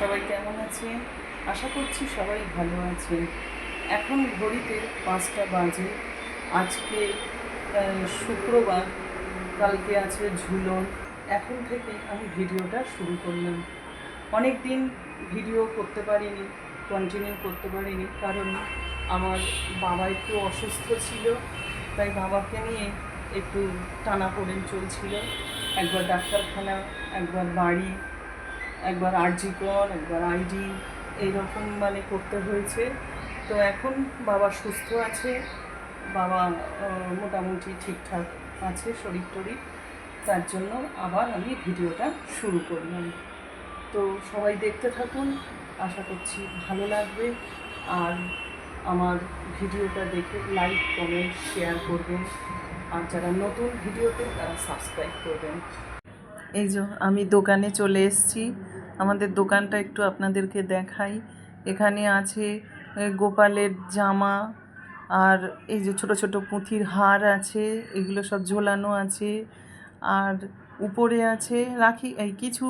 সবাই কেমন আছে? আশা করছি সবাই ভালো আছে এখন ঘড়িতে পাঁচটা বাজে। আজকে শুক্রবার। কালকে আছে ঝুলন। এখন থেকে আমি ভিডিওটা শুরু করলাম। অনেক দিন ভিডিও করতে পারিনি কন্টিনিউ করতে পারিনি, কারণ আমার বাবা একটু অসুস্থ ছিল। তাই বাবাকে নিয়ে একটু টানা টানাপোড়েন চলছিল। একবার ডাক্তারখানা, একবার বাড়ি একবার আরজিকর একবার আইডি, এইরকম মানে করতে হয়েছে। তো এখন বাবা সুস্থ আছে, বাবা মোটামুটি ঠিকঠাক আছে, শরীর টরীর। তার জন্য আবার আমি ভিডিওটা শুরু করলাম। তো সবাই দেখতে থাকুন, আশা করছি ভালো লাগবে। আর আমার ভিডিওটা দেখে লাইক, কমেন্ট, শেয়ার করবেন। আর যারা নতুন ভিডিওতে তারা সাবস্ক্রাইব করবেন। এই যে আমি দোকানে চলে এসেছি। আমাদের দোকানটা একটু আপনাদেরকে দেখাই। এখানে আছে গোপালের জামা আর এই যে ছোট ছোট পুঁথির হার আছে, এগুলো সব ঝোলানো আছে। আর উপরে আছে রাখি, এই কিছু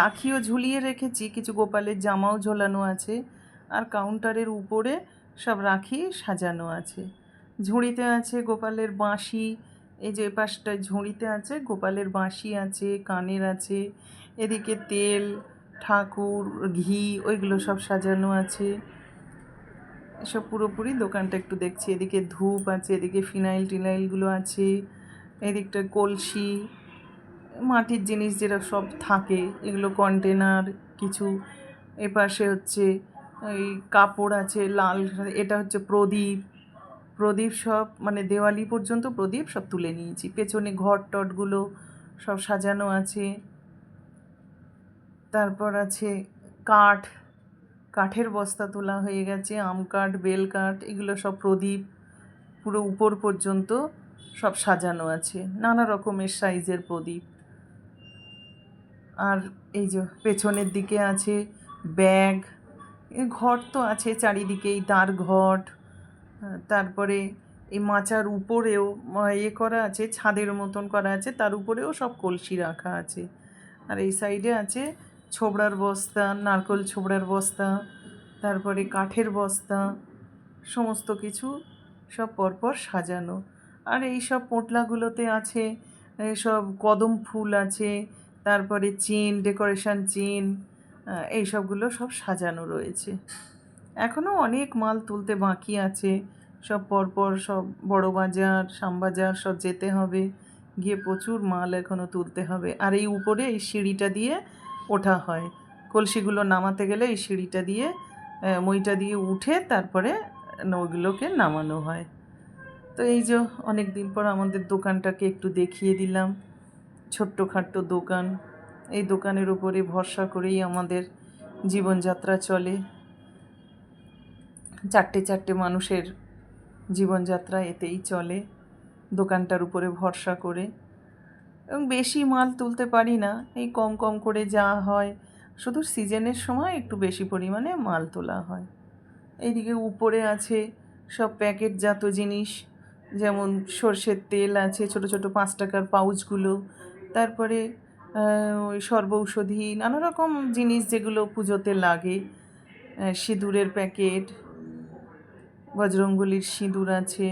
রাখিও ঝুলিয়ে রেখেছি, কিছু গোপালের জামাও ঝোলানো আছে। আর কাউন্টারের উপরে সব রাখি সাজানো আছে। ঝুড়িতে আছে গোপালের বাঁশি, এই যে পাশটায় ঝুড়িতে আছে গোপালের বাঁশি আছে, কানের আছে। এদিকে তেল, ঠাকুর, ঘি, ওইগুলো সব সাজানো আছে। এসব পুরোপুরি দোকানটা একটু দেখছি। এদিকে ধূপ আছে, এদিকে ফিনাইল টিনাইলগুলো আছে, এদিকটা কলসি, মাটির জিনিস যেটা সব থাকে, এগুলো কন্টেনার কিছু। এপাশে হচ্ছে ওই কাপড় আছে, লাল, এটা হচ্ছে প্রদীপ। প্রদীপ সব মানে দেওয়ালি পর্যন্ত প্রদীপ সব তুলে নিয়েছি। পেছনে ঘর টটগুলো সব সাজানো আছে। তারপর আছে কাঠ, কাঠের বস্তা তোলা হয়ে গেছে, আম কাঠ, বেল কাঠ, এগুলো সব প্রদীপ, পুরো উপর পর্যন্ত সব সাজানো আছে, নানা রকমের সাইজের প্রদীপ। আর এই যে পেছনের দিকে আছে ব্যাগ ঘর তো আছে চারিদিকেই তার ঘট, তারপরে এই মাচার উপরেও ইয়ে করা আছে, ছাদের মতন করা আছে, তার উপরেও সব কলসি রাখা আছে। আর এই সাইডে আছে ছোবড়ার বস্তা, নারকোল ছোবড়ার বস্তা, তারপরে কাঠের বস্তা, সমস্ত কিছু সব পরপর সাজানো। আর এই সব পোটলাগুলোতে আছে সব কদম ফুল আছে, তারপরে চেন, ডেকোরেশন চেন এই সবগুলো সব সাজানো রয়েছে। এখনও অনেক মাল তুলতে বাকি আছে, সব পরপর সব বড় বাজার, শ্যামবাজার সব যেতে হবে, গিয়ে প্রচুর মাল এখনও তুলতে হবে। আর এই উপরে এই সিঁড়িটা দিয়ে ওঠা হয়। কলসিগুলো নামাতে গেলে এই সিঁড়িটা দিয়ে মইটা দিয়ে উঠে তারপরে ওইগুলোকে নামানো হয়। তো এই যে অনেক দিন পর আমাদের দোকানটাকে একটু দেখিয়ে দিলাম। ছোট্টখাট্ট দোকান। এই দোকানের উপরে ভরসা করেই আমাদের জীবনযাত্রা চলে। চারটে চারটে মানুষের জীবনযাত্রা এতেই চলে। দোকানটার উপরে ভরসা করে। এবং বেশি মাল তুলতে পারি না। এই কম কম করে যা হয়, শুধু সিজনের সময় একটু বেশি পরিমাণে মাল তোলা হয়। এইদিকে উপরে আছে সব প্যাকেটজাত জিনিস, যেমন সর্ষের তেল আছে, ছোট ছোট পাঁচ টাকার পাউচগুলো। তারপরে ওই সর্বৌষধি নানা রকম জিনিস যেগুলো পুজোতে লাগে। সিঁদুরের প্যাকেট বজরঙ্গলির সিঁদুর আছে,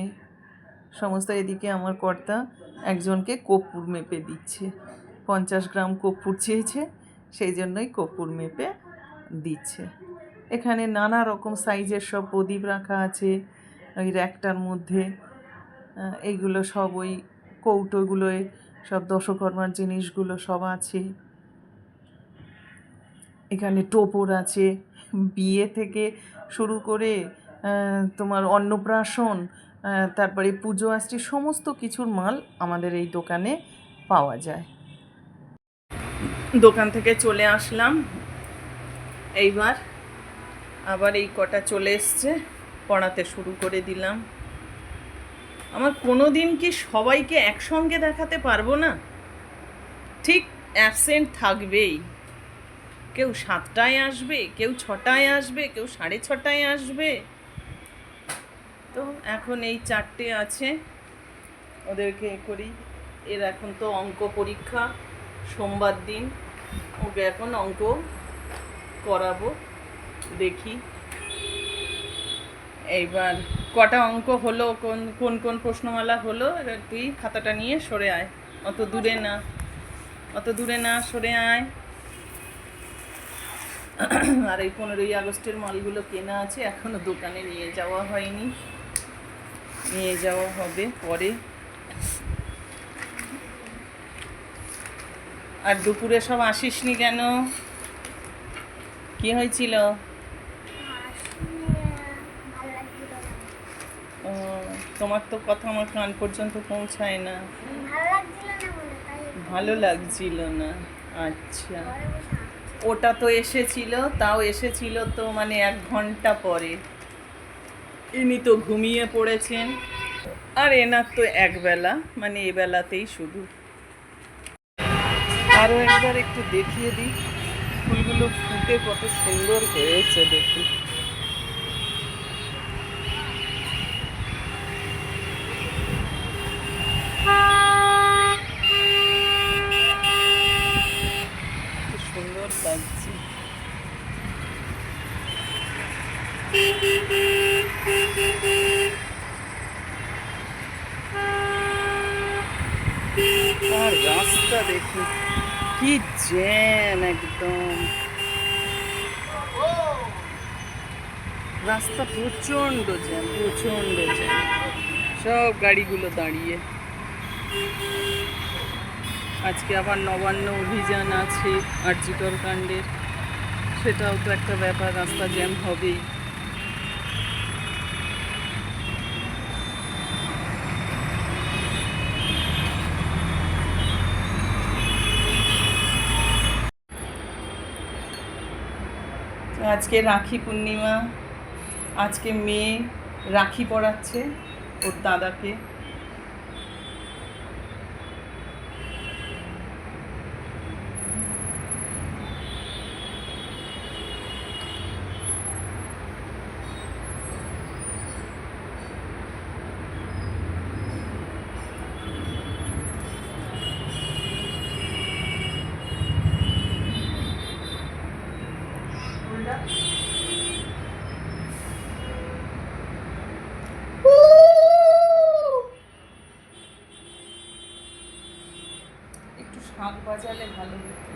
সমস্ত এদিকে আমার কর্তা একজনকে কর্পূর মেপে দিচ্ছে। পঞ্চাশ গ্রাম কর্পূর চেয়েছে, সেই জন্যই কর্পূর মেপে দিচ্ছে। এখানে নানা রকম সাইজের সব প্রদীপ রাখা আছে, ওই র্যাকটার মধ্যে। এইগুলো সব ওই কৌটোগুলোয়, সব দশকর্মার জিনিসগুলো সব আছে। এখানে টোপর আছে। বিয়ে থেকে শুরু করে তোমার অন্নপ্রাশন তারপরে পুজো আসছে, সমস্ত কিছুর মাল আমাদের এই দোকানে পাওয়া যায়। দোকান থেকে চলে আসলাম। এইবার আবার এই কটা চলে এসছে, পড়াতে শুরু করে দিলাম। আমার কোনো দিন কি সবাইকে একসঙ্গে দেখাতে পারব না? ঠিক অ্যাবসেন্ট থাকবেই। কেউ সাতটায় আসবে, কেউ ছটায় আসবে, কেউ সাড়ে ছটায় আসবে। তো এখন এই চারটে আছে। ওদেরকে করি। এর এখন তো অঙ্ক পরীক্ষা, সোমবার দিন। ওকে এখন অঙ্ক করাবো, দেখি। এইবার কটা অঙ্ক হলো, কোন কোন কোন প্রশ্নমালা হলো, এবার তুই খাতাটা নিয়ে সরে আয়। অত দূরে না। অত দূরে না, সরে আয়। আর এই পনেরোই আগস্টের মালগুলো কেনা আছে, এখনও দোকানে নিয়ে যাওয়া হয়নি। নিয়ে যাওয়া হবে পরে। আর দুপুরে সব আসিসনি কেন? কি হয়েছিল? তোমার তো কথা আমার কান পর্যন্ত পৌঁছায় না। ভালো লাগছিল না। আচ্ছা। ওটা তো এসেছিল, তাও এসেছিল তো মানে এক ঘণ্টা পরে। ইনি তো ঘুমিয়ে পড়েছেন। আর এনার তো একবেলা মানে এ বেলাতেই শুধু। আরও একবার একটু দেখিয়ে দিই, ফুলগুলো ফুটে কত সুন্দর হয়েছে দেখুন। সুন্দর লাগছে আর রাস্তা দেখুন কি জ্যাম একদম। রাস্তা প্রচণ্ড জ্যাম প্রচণ্ড জ্যাম। সব গাড়িগুলো দাঁড়িয়ে। আজকে আবার নবান্ন অভিযান আছে আরজিকর কাণ্ডের। সেটাও তো একটা ব্যাপার, রাস্তা জ্যাম হবেই। আজকে রাখি পূর্ণিমা আজকে মেয়ে রাখি পড়াচ্ছে ওর দাদাকে। একটু শাঁখ বাজালে ভালো হতো।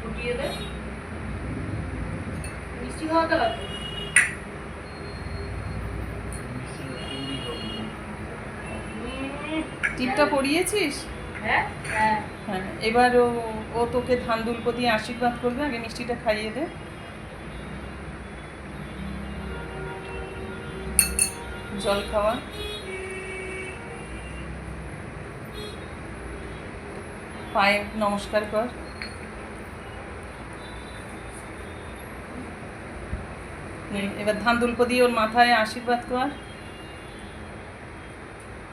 ফুটিয়ে দে। মিষ্টি খাওয়াতে হবে টিপটা পরিয়েছিস? হ্যাঁ? হ্যাঁ। হ্যাঁ এবার ও ও তোকে ধান দুল্প দিয়ে আশীর্বাদ করবে, আগে মিষ্টিটা খাইয়ে দে। জল খাওয়া। পায়ে নমস্কার কর। এবার ধান দুল্প দিয়ে ওর মাথায় আশীর্বাদ কর।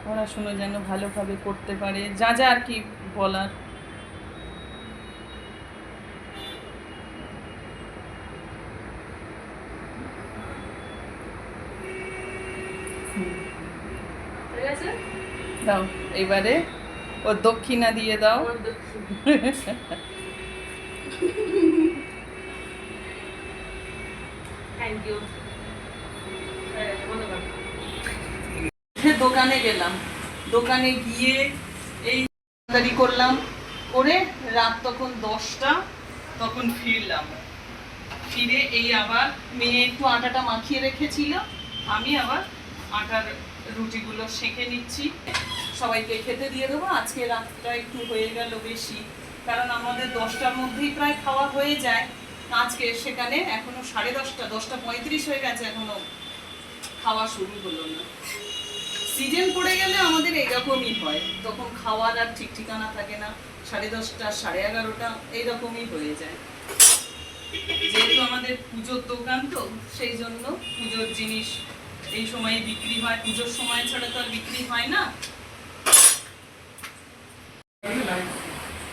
পড়াশুনো যেন ভালোভাবে করতে পারে। যা যা আর কি বলার। দাও এবারে ও দক্ষিণা দিয়ে দাও। থ্যাংক ইউ দোকানে গেলাম। দোকানে গিয়ে এই তাড়াতাড়ি করলাম। করে রাত তখন দশটা, তখন ফিরলাম। ফিরে এই আবার মেয়ে একটু আটাটা মাখিয়ে রেখেছিল। আমি আবার আটার রুটিগুলো সেঁকে নিচ্ছি। সবাইকে খেতে দিয়ে দেবো। আজকে রাতটা একটু হয়ে গেল বেশি। কারণ আমাদের দশটার মধ্যেই প্রায় খাওয়া হয়ে যায়। আজকে সেখানে এখনও সাড়ে দশটা দশটা পঁয়ত্রিশ হয়ে গেছে এখনও। খাওয়া শুরু হলো না। সিজন পড়ে গেলে আমাদের এইরকমই হয়। তখন খাওয়ার আর ঠিক ঠিকানা থাকে না। সাড়ে দশটা, সাড়ে এগারোটা, এইরকমই হয়ে যায়। যেহেতু আমাদের পুজোর দোকান তো, সেই জন্য পুজোর জিনিস এই সময়ে বিক্রি হয়। পুজোর সময় ছাড়া তো আর বিক্রি হয় না।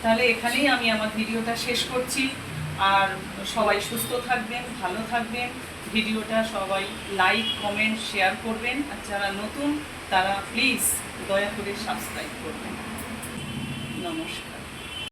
তাহলে এখানেই আমি আমার ভিডিওটা শেষ করছি। আর সবাই সুস্থ থাকবেন, ভালো থাকবেন। ভিডিওটা সবাই লাইক কমেন্ট শেয়ার করবেন। আর যারা নতুন তারা প্লিজ দয়া করে সাবস্ক্রাইব করবেন। নমস্কার।